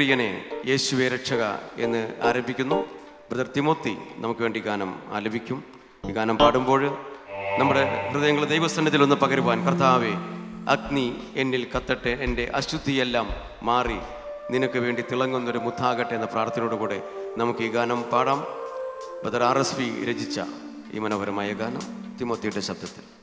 പ്രിയനെ യേശുവെ രക്ഷക എന്ന് ആരംഭിക്കുന്നു. ബ്രദർ തിമോത്തി നമുക്ക് വേണ്ടി ഗാനം ആലപിക്കും. ഈ ഗാനം പാടുമ്പോൾ നമ്മുടെ ഹൃദയങ്ങൾ ദൈവസന്നിധിയിൽ ഒന്ന് പകരുവാൻ കർത്താവേ അഗ്നി എന്നിൽ കത്തട്ടെ എന്റെ അശുദ്ധിയെല്ലാം മാറി. നിനക്ക് വേണ്ടി തിളങ്ങുന്നൊരു മുത്താകട്ടെ എന്ന പ്രാർത്ഥനയോടുകൂടെ നമുക്ക് ഈ ഗാനം പാടാം. ബ്രദർ ആർ എസ് പി രചിച്ച ഈ മനോഹരമായ ഗാനം തിമോത്തിയുടെ ശബ്ദത്തിൽ.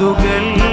قد قلبي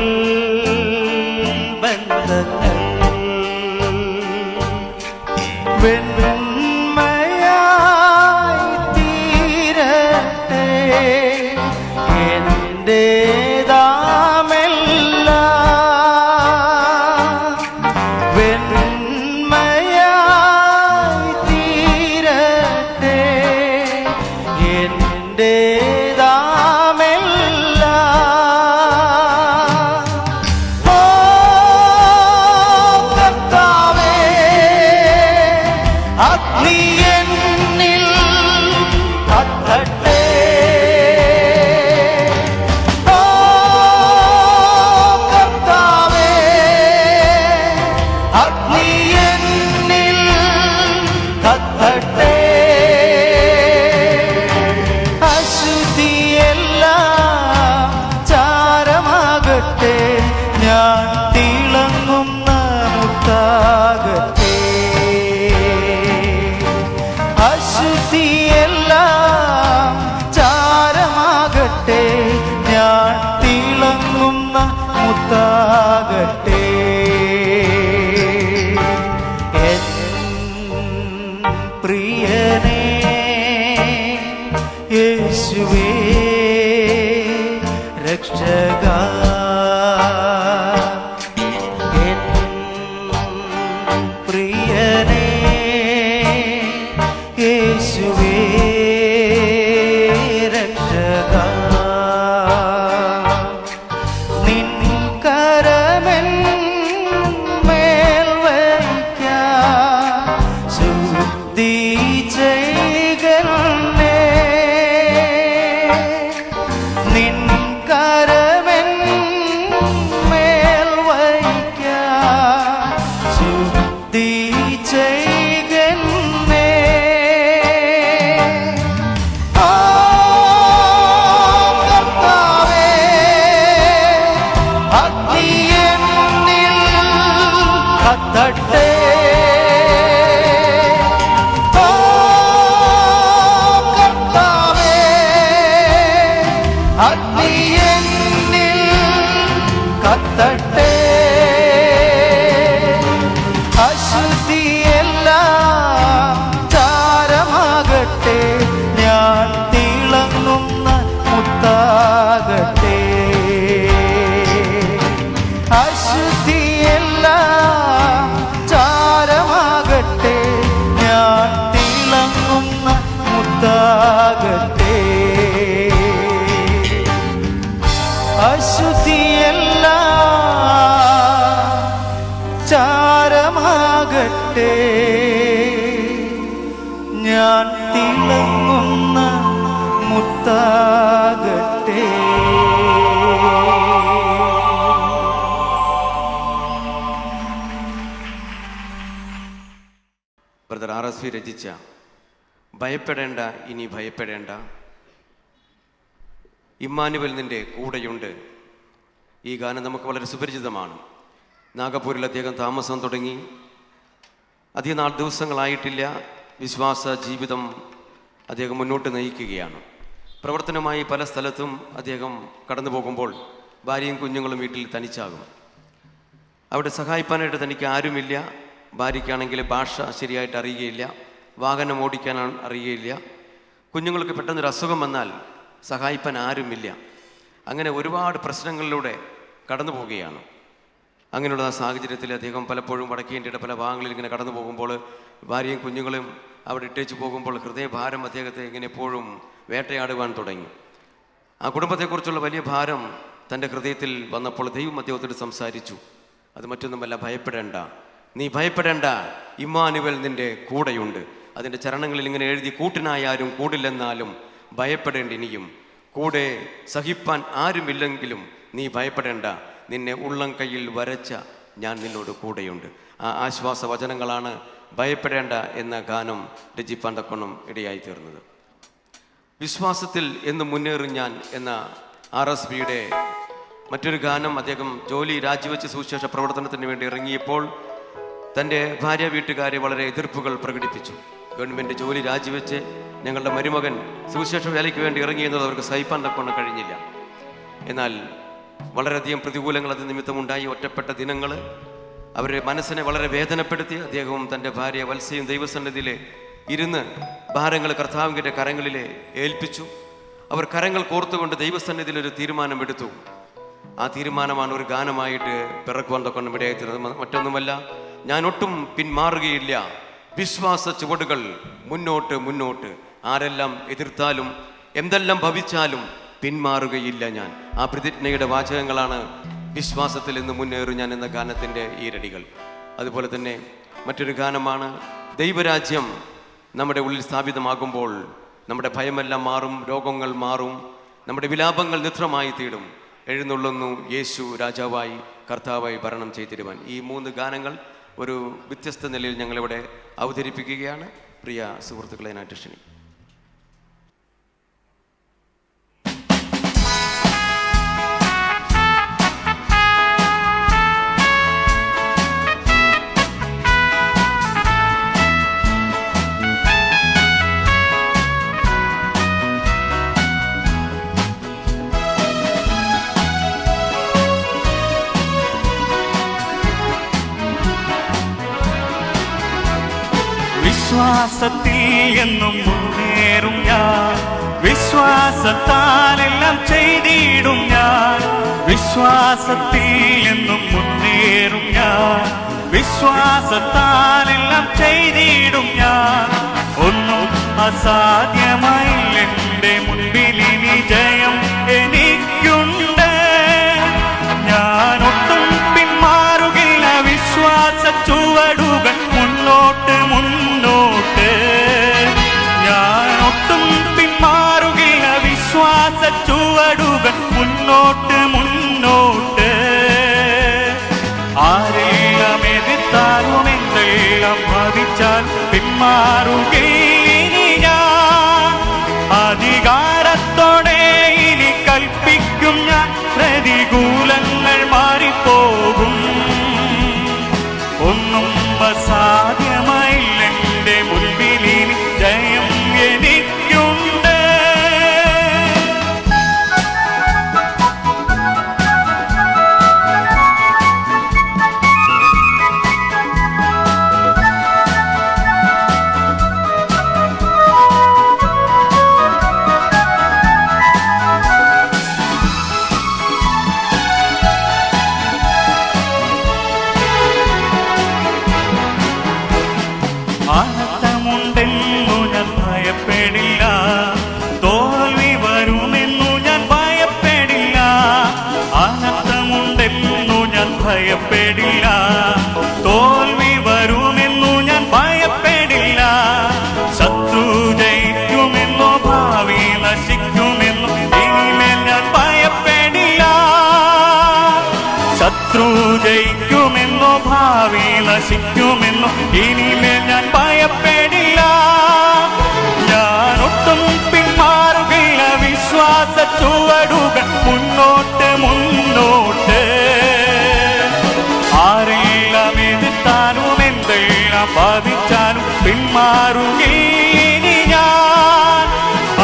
ഭയപ്പെടേണ്ട ഇനി ഭയപ്പെടേണ്ട. ഇമ്മാനുവൽ നിന്റെ കൂടെയുണ്ട്. ഈ ഗാനം നമുക്ക് വളരെ സുപരിചിതമാണ്. നാഗപൂരിൽ അദ്ദേഹം താമസം തുടങ്ങി. അധികം നാൾ ദിവസങ്ങളായിട്ടില്ല. വിശ്വാസ ജീവിതം അദ്ദേഹം മുന്നോട്ട് നയിക്കുകയാണ്. പ്രവർത്തനമായി പല സ്ഥലത്തും അദ്ദേഹം കടന്നു പോകുമ്പോൾ ഭാര്യയും കുഞ്ഞുങ്ങളും വീട്ടിൽ തനിച്ചാകും. അവിടെ സഹായിപ്പാനായിട്ട് തനിക്ക് ആരുമില്ല. ഭാര്യയ്ക്കാണെങ്കിൽ ഭാഷ ശരിയായിട്ട് അറിയുകയില്ല. വാഹനം ഓടിക്കാൻ അറിയുകയില്ല കുഞ്ഞുങ്ങൾക്ക് പെട്ടെന്നൊരു അസുഖം വന്നാൽ സഹായിപ്പാൻ ആരുമില്ല. അങ്ങനെ ഒരുപാട് പ്രശ്നങ്ങളിലൂടെ കടന്നു പോവുകയാണ്. അങ്ങനെയുള്ള സാഹചര്യത്തിൽ അദ്ദേഹം പലപ്പോഴും വടക്കേ ഇന്ത്യയുടെ പല ഭാഗങ്ങളിൽ ഇങ്ങനെ കടന്നു പോകുമ്പോൾ ഭാര്യയും കുഞ്ഞുങ്ങളും അവിടെ ഇട്ടേച്ച് പോകുമ്പോൾ ഹൃദയഭാരം അദ്ദേഹത്തെ ഇങ്ങനെ എപ്പോഴും വേട്ടയാടുവാൻ തുടങ്ങി. ആ കുടുംബത്തെക്കുറിച്ചുള്ള വലിയ ഭാരം തന്റെ ഹൃദയത്തിൽ വന്നപ്പോൾ ദൈവം അദ്ദേഹത്തോട് സംസാരിച്ചു. അത് മറ്റൊന്നുമല്ല ഭയപ്പെടേണ്ട. നീ ഭയപ്പെടേണ്ട. ഇമ്മാനുവൽ നിന്റെ കൂടെയുണ്ട്. അതിന്റെ ചരണങ്ങളിൽ ഇങ്ങനെ എഴുതി കൂട്ടിനായാലും കൂടില്ലെന്നാലും ഭയപ്പെടേണ്ട ഇനിയും. കൂടെ സഹിപ്പാൻ ആരുമില്ലെങ്കിലും നീ ഭയപ്പെടേണ്ട. നിന്നെ ഉള്ളം കയ്യിൽ വരച്ച ഞാൻ നിന്നോട് കൂടെയുണ്ട്. ആ ആശ്വാസ വചനങ്ങളാണ് ഭയപ്പെടേണ്ട എന്ന ഗാനം രചിപ്പാൻ തക്കണം ഇടയായി തീർന്നത്. വിശ്വാസത്തിൽ എന്ന് മുന്നേറും ഞാൻ എന്ന ആർ എസ് ബിയുടെ മറ്റൊരു ഗാനം അദ്ദേഹം ജോലി രാജിവെച്ച് സുവിശേഷ പ്രവർത്തനത്തിന് വേണ്ടി ഇറങ്ങിയപ്പോൾ തന്റെ ഭാര്യ വീട്ടുകാരെ വളരെ എതിർപ്പുകൾ പ്രകടിപ്പിച്ചു. ഗവൺമെന്റ് ജോലി രാജിവെച്ച് ഞങ്ങളുടെ മരുമകൻ സുവിശേഷ വേലയ്ക്ക് വേണ്ടി ഇറങ്ങി എന്നത് അവർക്ക് സഹിപ്പാൻ തക്കൊണ്ട് കഴിഞ്ഞില്ല. എന്നാൽ വളരെയധികം പ്രതികൂലങ്ങൾ അത് നിമിത്തമുണ്ടായി. ഒറ്റപ്പെട്ട ദിനങ്ങൾ അവരുടെ മനസ്സിനെ വളരെ വേദനപ്പെടുത്തി അദ്ദേഹവും തന്റെ ഭാര്യ വത്സയും ദൈവസന്നിധിയിൽ ഇരുന്ന് ഭാരങ്ങൾ കർത്താവിന്റെ കരങ്ങളിലെ ഏൽപ്പിച്ചു. അവർ കരങ്ങൾ കോർത്തുകൊണ്ട് ദൈവസന്നിധിയിൽ ഒരു തീരുമാനമെടുത്തു. ആ തീരുമാനമാണ് ഒരു ഗാനമായിട്ട് പിറക്കുവാൻ തൊക്കൊണ്ട് ഇടയായിത്തീരുന്നത് മറ്റൊന്നുമല്ല ഞാൻ ഒട്ടും പിന്മാറുകയില്ല. വിശ്വാസ ചുവടുകൾ മുന്നോട്ട് മുന്നോട്ട്. ആരെല്ലാം എതിർത്താലും എന്തെല്ലാം ഭവിച്ചാലും പിന്മാറുകയില്ല ഞാൻ. ആ പ്രതിജ്ഞയുടെ വാചകങ്ങളാണ് വിശ്വാസത്തിൽ നിന്ന് മുന്നേറും ഞാൻ എന്ന ഗാനത്തിന്റെ ഈരടികൾ അതുപോലെ തന്നെ മറ്റൊരു ഗാനമാണ് ദൈവരാജ്യം നമ്മുടെ ഉള്ളിൽ സ്ഥാപിതമാകുമ്പോൾ നമ്മുടെ ഭയമെല്ലാം മാറും രോഗങ്ങൾ മാറും നമ്മുടെ വിലാപങ്ങൾ നിത്രമായി തീടും എഴുന്നള്ളുന്നു യേശു രാജാവായി കർത്താവായി ഭരണം ചെയ്തിരുവാൻ. ഈ മൂന്ന് ഗാനങ്ങൾ ഒരു വ്യത്യസ്ത നിലയിൽ ഞങ്ങളിവിടെ അവതരിപ്പിക്കുകയാണ്. പ്രിയ സുഹൃത്തുക്കളെ നാട്ടുഷണി വിശ്വാസത്തിൽ എന്നും മുന്നേറും ഞാൻ. വിശ്വാസത്താലെല്ലാം ചെയ്തിടും ഞാൻ. വിശ്വാസത്തിൽ എന്നും മുന്നേറും ഞാൻ. വിശ്വാസത്താലെല്ലാം ചെയ്തിടും ഞാൻ. ഒന്നും അസാധ്യമായില്ല എന്റെ മുൻപിൽ ഇനി ജയം എനിക്കുണ്ട്. ഞാൻ ഒട്ടും പിന്മാറുകില്ല വിശ്വാസ ചുവടുകൾ മുന്നോട്ട് മുന്നോട്ട് ഞാൻ ഒട്ടും പിന്മാറുകില്ല വിശ്വാസ ചുവടുകൾ മുന്നോട്ട് മുന്നോട്ട്. ആരെല്ലാം എതിർത്താലും എന്തെല്ലാം ഭവിച്ചാൽ പിന്മാറുകയിനി ഞാൻ. അധികാരത്തോടെ ഇനി കൽപ്പിക്കും ഞാൻ. പ്രതികൂലങ്ങൾ മാറിപ്പോകും ഭാവി നശിക്കുമെന്നോ ഇനിമേൽ ഞാൻ ഭയപ്പെടില്ല. ഞാൻ ഒട്ടും പിന്മാറുകയില്ല. വിശ്വാസ ചുവടുകൾ മുന്നോട്ട് മുന്നോട്ട്. ആരെല്ലാം എതിർത്താനും എന്തെല്ലാം ബാധിച്ചാലും പിന്മാറുകയിനി ഞാൻ.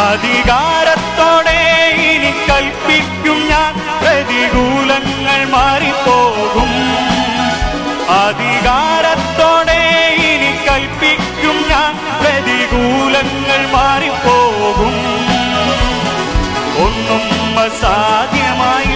അധികാരത്തോടെ ഇനി കൽപ്പിക്കും ഞാൻ. പ്രതികൂലങ്ങൾ മാറിപ്പോകും. പ്രതികൂലങ്ങൾ മാറിപ്പോകും. ഒന്നും അസാധ്യമായില്ല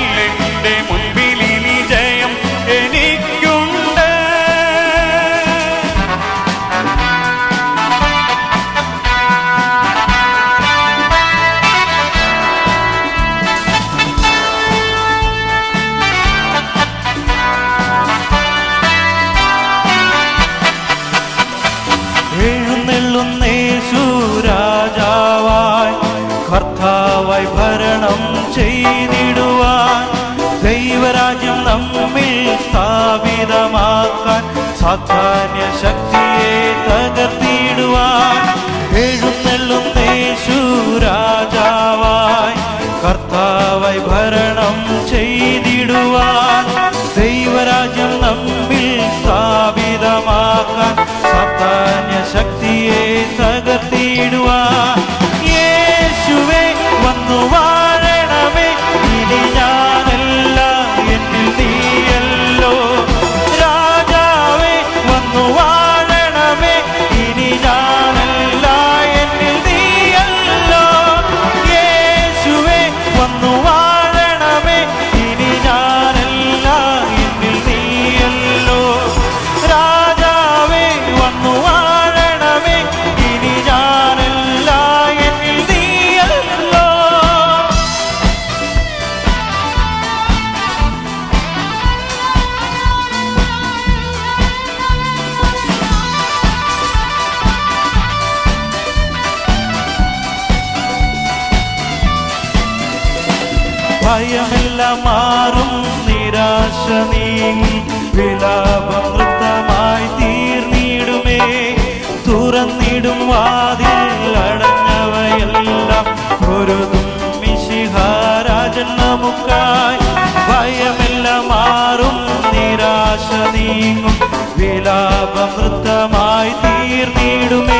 തുറന്നിടും വാതിൽ അടഞ്ഞവയെല്ലാം പൊരുതും മിശിഹാരാജൻ നമുക്കായി ഭയമെല്ലാം മാറും നിരാശ നീങ്ങും വിലാപമൃത്തമായി തീർന്നിടുമേ.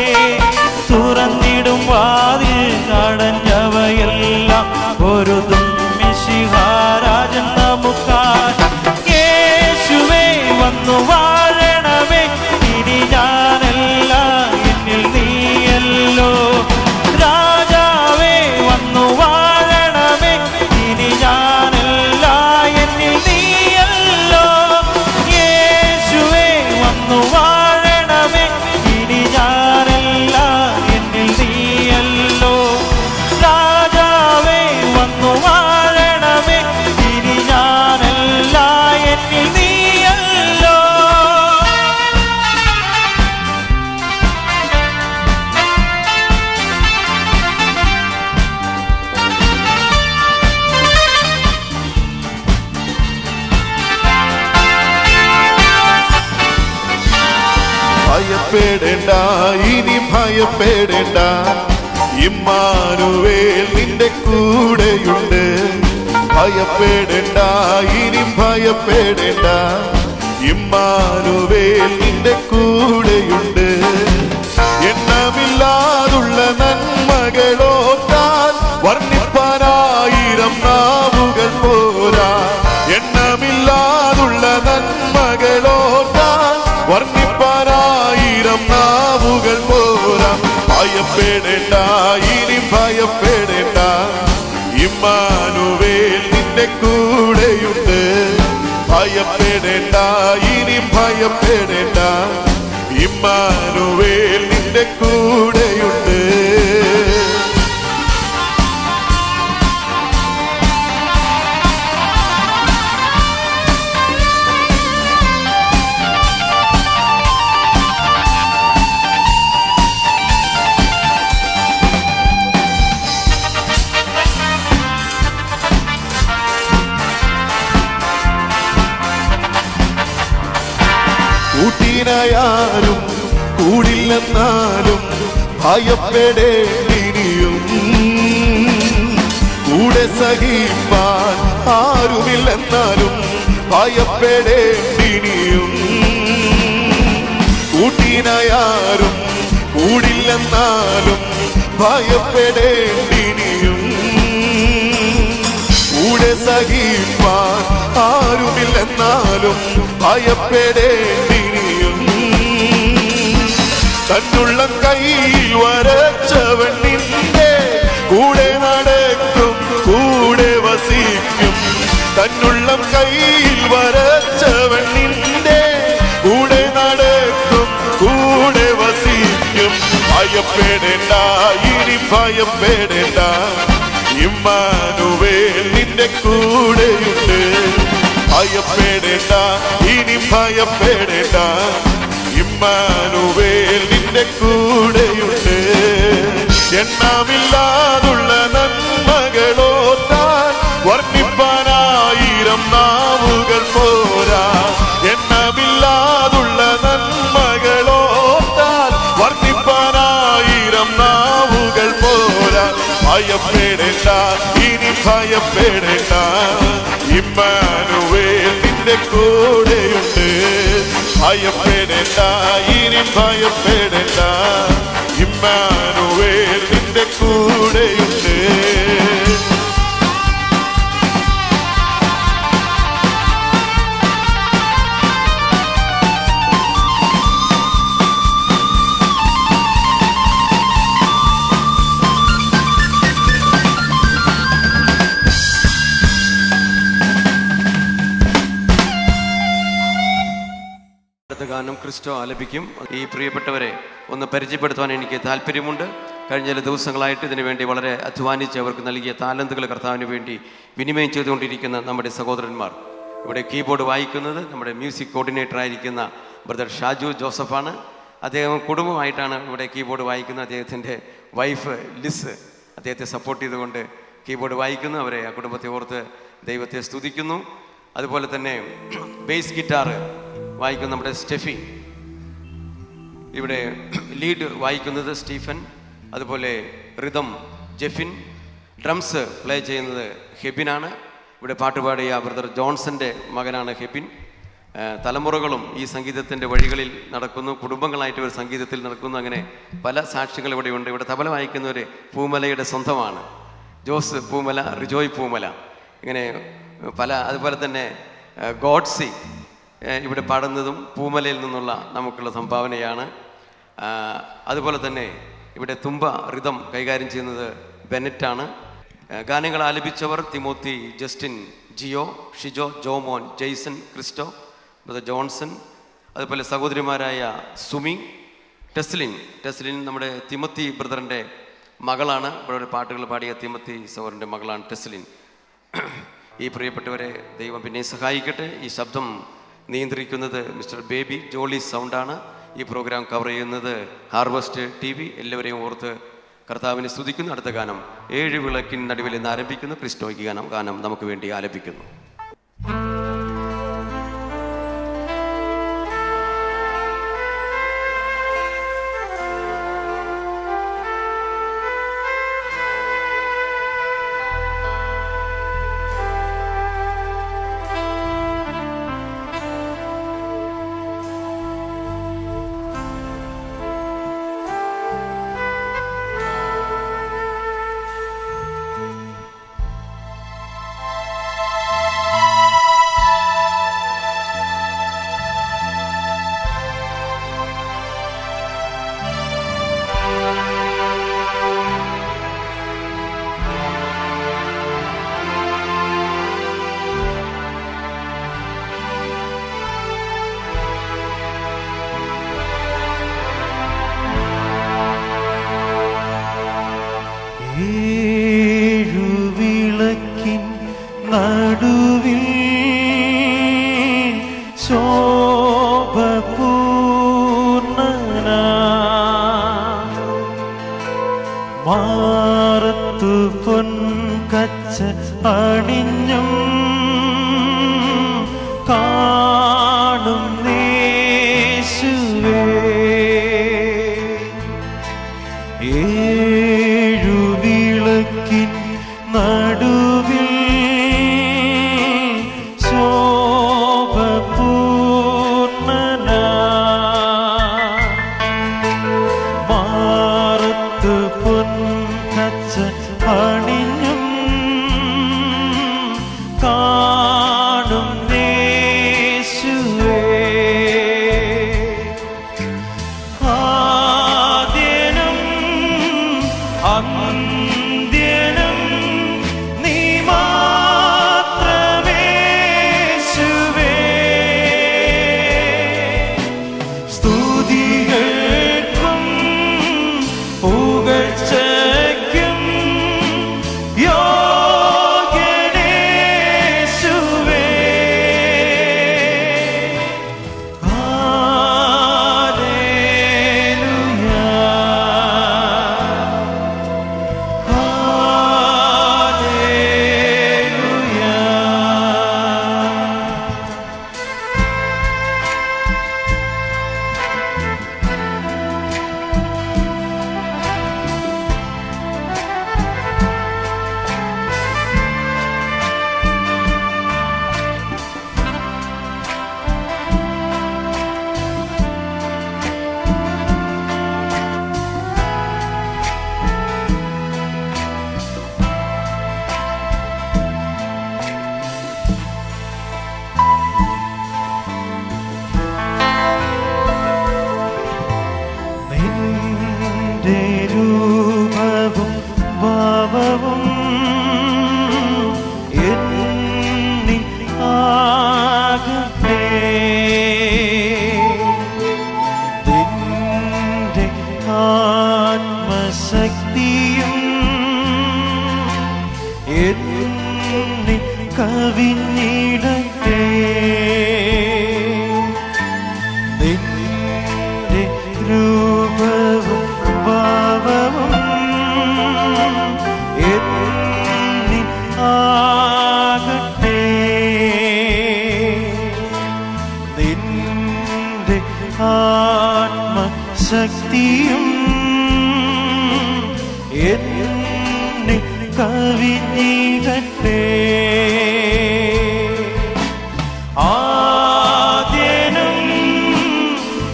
ഭയപ്പെടേണ്ട. ഇമ്മാനുവേൽ നിന്റെ കൂടെയുണ്ട്. ഭയപ്പെടേണ്ട ഇനി ഭയപ്പെടേണ്ട. ഇമ്മാനുവേൽ നിന്റെ കൂടെയുണ്ട്. എണ്ണമില്ലാതുള്ള നന്മകളോട്ടാൽ ഭയപ്പെടേണ്ട ഇനി ഭയപ്പെടേണ്ട. ഇമ്മാനുവേൽ നിന്റെ കൂടെയുണ്ട്. ഭയപ്പെടേണ്ട ഇനി ഭയപ്പെടേണ്ട. ഇമ്മാനുവേൽ നിന്റെ കൂടെയുണ്ട് ഭയപ്പെടേണ്ടിനിയും കൂടെ സഹിപ്പാൻ ആരുമില്ലെന്നാലും ഭയപ്പെടേണ്ടിനിയും കൂട്ടിനായാരും കൂടില്ലെന്നാലും ഭയപ്പെടേണ്ടിനിയും കൂടെ സഹിപ്പാൻ ആരുമില്ലെന്നാലും ഭയപ്പെടേണ്ടിനിയും തന്നുള്ള കയ്യിൽ വരച്ചവൻ നിന്റെ കൂടെ നടക്കും കൂടെ വസിക്കും. തന്നുള്ളം കയ്യിൽ വരച്ചവൻ നിന്റെ കൂടെ നടക്കും കൂടെ വസിക്കും. ഭയപ്പെടേണ്ട ഇനി ഭയപ്പെടേണ്ട ഇമ്മാനുവേൽ നിന്റെ കൂടെയുണ്ട്. ഭയപ്പെടേണ്ട ഇനി ഭയപ്പെടേണ്ട ഇമ്മാനുവേൽ നിന്റെ കൂടെയുണ്ട്. എണ്ണമില്ലാതുള്ള നന്മകളോത്താൻ വർണിപ്പാനായിരം നാവുകൾ പോരാ. എണ്ണമില്ലാതുള്ള നന്മകളോത്താൻ വർണിപ്പാനായിരം നാവുകൾ പോരാ. ഭയപ്പെടേണ്ട ഇനി ഭയപ്പെടേണ്ട. ഇമ്മാനുവേൽ നിന്റെ കൂടെയുണ്ട് ഭയപ്പെടേണ്ട ഇനി ഭയപ്പെടേണ്ട ഇമ്മാനുവേൽ നിന്റെ കൂടെയുണ്ട് ക്രിസ്റ്റോ ആലപിക്കും. ഈ പ്രിയപ്പെട്ടവരെ ഒന്ന് പരിചയപ്പെടുത്താൻ എനിക്ക് താല്പര്യമുണ്ട് കഴിഞ്ഞ ചില ദിവസങ്ങളായിട്ട് ഇതിനുവേണ്ടി വളരെ അധ്വാനിച്ച് അവർക്ക് നൽകിയ താലന്തുകൾ കർത്താവിന് വേണ്ടി വിനിമയം ചെയ്തുകൊണ്ടിരിക്കുന്ന നമ്മുടെ സഹോദരന്മാർ. ഇവിടെ കീബോർഡ് വായിക്കുന്നത് നമ്മുടെ മ്യൂസിക് കോർഡിനേറ്റർ ആയിരിക്കുന്ന ബ്രദർ ഷാജു ജോസഫാണ്. അദ്ദേഹം കുടുംബമായിട്ടാണ് ഇവിടെ കീബോർഡ് വായിക്കുന്നത്. അദ്ദേഹത്തിന്റെ വൈഫ് ലിസ് അദ്ദേഹത്തെ സപ്പോർട്ട് ചെയ്തുകൊണ്ട് കീബോർഡ് വായിക്കുന്നു. അവരെ ആ കുടുംബത്തെ ഓർത്ത് ദൈവത്തെ സ്തുതിക്കുന്നു. അതുപോലെ തന്നെ ബേസ് ഗിറ്റാർ വായിക്കുന്ന നമ്മുടെ സ്റ്റെഫി ഇവിടെ ലീഡ് വായിക്കുന്നത് സ്റ്റീഫൻ അതുപോലെ റിതം ജെഫിൻ ഡ്രംസ് പ്ലേ ചെയ്യുന്നത് ഹെബിനാണ്. ഇവിടെ പാട്ടുപാടിയ ബ്രദർ ജോൺസന്റെ മകനാണ് ഹെബിൻ. തലമുറകളും ഈ സംഗീതത്തിന്റെ വഴികളിൽ നടക്കുന്നു കുടുംബങ്ങളായിട്ട് ഒരു സംഗീതത്തിൽ നടക്കുന്നു. അങ്ങനെ പല സാക്ഷ്യങ്ങൾ ഇവിടെയുണ്ട് ഇവിടെ തബല വായിക്കുന്നവർ പൂമലയുടെ സ്വന്തമാണ്. ജോസ് പൂമല റിജോയ് പൂമല. ഇങ്ങനെ പല അതുപോലെ തന്നെ ഗോഡ്സി ഇവിടെ പാടുന്നതും പൂമലയിൽ നിന്നുള്ള നമുക്കുള്ള സംഭാവനയാണ്. അതുപോലെ തന്നെ ഇവിടെ തുമ്പ റിതം കൈകാര്യം ചെയ്യുന്നത് ബെനറ്റാണ്. ഗാനങ്ങൾ ആലപിച്ചവർ Timothy Justin Jio Shijo Jomon Jason Christo brother Johnson അതുപോലെ സഹോദരിമാരായ സുമി ടെസ്ലിൻ. ടെസ്ലിൻ നമ്മുടെ തിമത്തി ബ്രദറിന്റെ മകളാണ്. ഇവിടെ പാട്ടുകൾ പാടിയ തിമത്തി സഹോദരന്റെ മകളാണ് ടെസ്ലിൻ. ഈ പ്രിയപ്പെട്ടവരെ ദൈവം പിന്നെ സഹായിക്കട്ടെ. ഈ ശബ്ദം നിയന്ത്രിക്കുന്നത് മിസ്റ്റർ ബേബി ജോളി സൗണ്ടാണ്. ഈ പ്രോഗ്രാം കവർ ചെയ്യുന്നത് ഹാർവസ്റ്റ് ടി വി എല്ലാവരെയും ഓർത്ത് കർത്താവിനെ സ്തുതിക്കുന്നു. അടുത്ത ഗാനം ഏഴ് വിളക്കിൻ നടുവിൽ നിന്ന് ആരംഭിക്കുന്നു. ക്രിസ്റ്റോയ്ക്ക് ഗാനം ഗാനം നമുക്ക് വേണ്ടി ആലപിക്കുന്നു.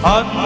Anne